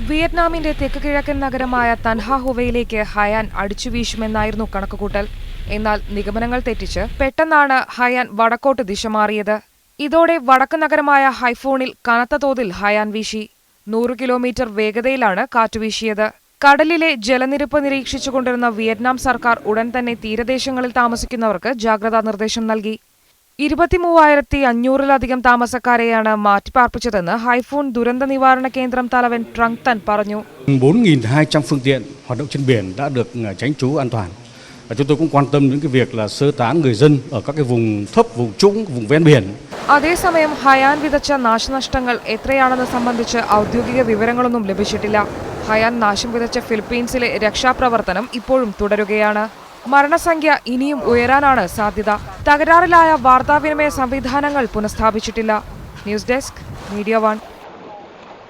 വിയറ്റ്നാമിന്റെ തെക്ക് കിഴക്കൻ നഗരമായ തൻഹാഹുവയിലേക്ക് ഹയാൻ അടിച്ചു വീശുമെന്നായിരുന്നു കണക്കുകൂട്ടൽ. എന്നാൽ നിഗമനങ്ങൾ തെറ്റിച്ച് പെട്ടെന്നാണ് ഹയാൻ വടക്കോട്ട് ദിശ മാറിയത്. ഇതോടെ വടക്ക് നഗരമായ ഹൈഫോണിൽ കനത്ത തോതിൽ ഹയാൻ വീശി. നൂറ് കിലോമീറ്റർ വേഗതയിലാണ് കാറ്റുവീശിയത് കടലിലെ ജലനിരപ്പ് നിരീക്ഷിച്ചുകൊണ്ടിരുന്ന വിയറ്റ്നാം സർക്കാർ ഉടൻ തന്നെ തീരദേശങ്ങളിൽ താമസിക്കുന്നവർക്ക് ജാഗ്രതാ നിർദ്ദേശം നൽകി. ഇരുപത്തിമൂവായിരത്തി അഞ്ഞൂറിലധികം താമസക്കാരെയാണ് മാറ്റിപ്പാർപ്പിച്ചതെന്ന് ഹൈഫോൺ ദുരന്ത നിവാരണ കേന്ദ്രം തലവൻ ട്രങ് തൻ പറഞ്ഞു 4.200 phương tiện hoạt động trên biển đã được ờ, tránh trú an toàn. Và chúng tôi cũng quan tâm đến cái việc là sơ tán người dân ở các cái vùng thấp, vùng trũng, vùng ven biển. അതേസമയം ഹയാൻ വിതച്ച നാശനഷ്ടങ്ങൾ എത്രയാണെന്ന് സംബന്ധിച്ച് ഔദ്യോഗിക വിവരങ്ങളൊന്നും ലഭിച്ചിട്ടില്ല ഹയാൻ നാശം വിതച്ച ഫിലിപ്പീൻസിലെ രക്ഷാപ്രവർത്തനം ഇപ്പോഴും തുടരുകയാണ് മരണസംഖ്യ ഇനിയും ഉയരാനാണ് സാധ്യത. തകരാറിലായ വാർത്താവിനിമയ സംവിധാനങ്ങൾ പുനഃസ്ഥാപിച്ചിട്ടില്ല. News desk media one.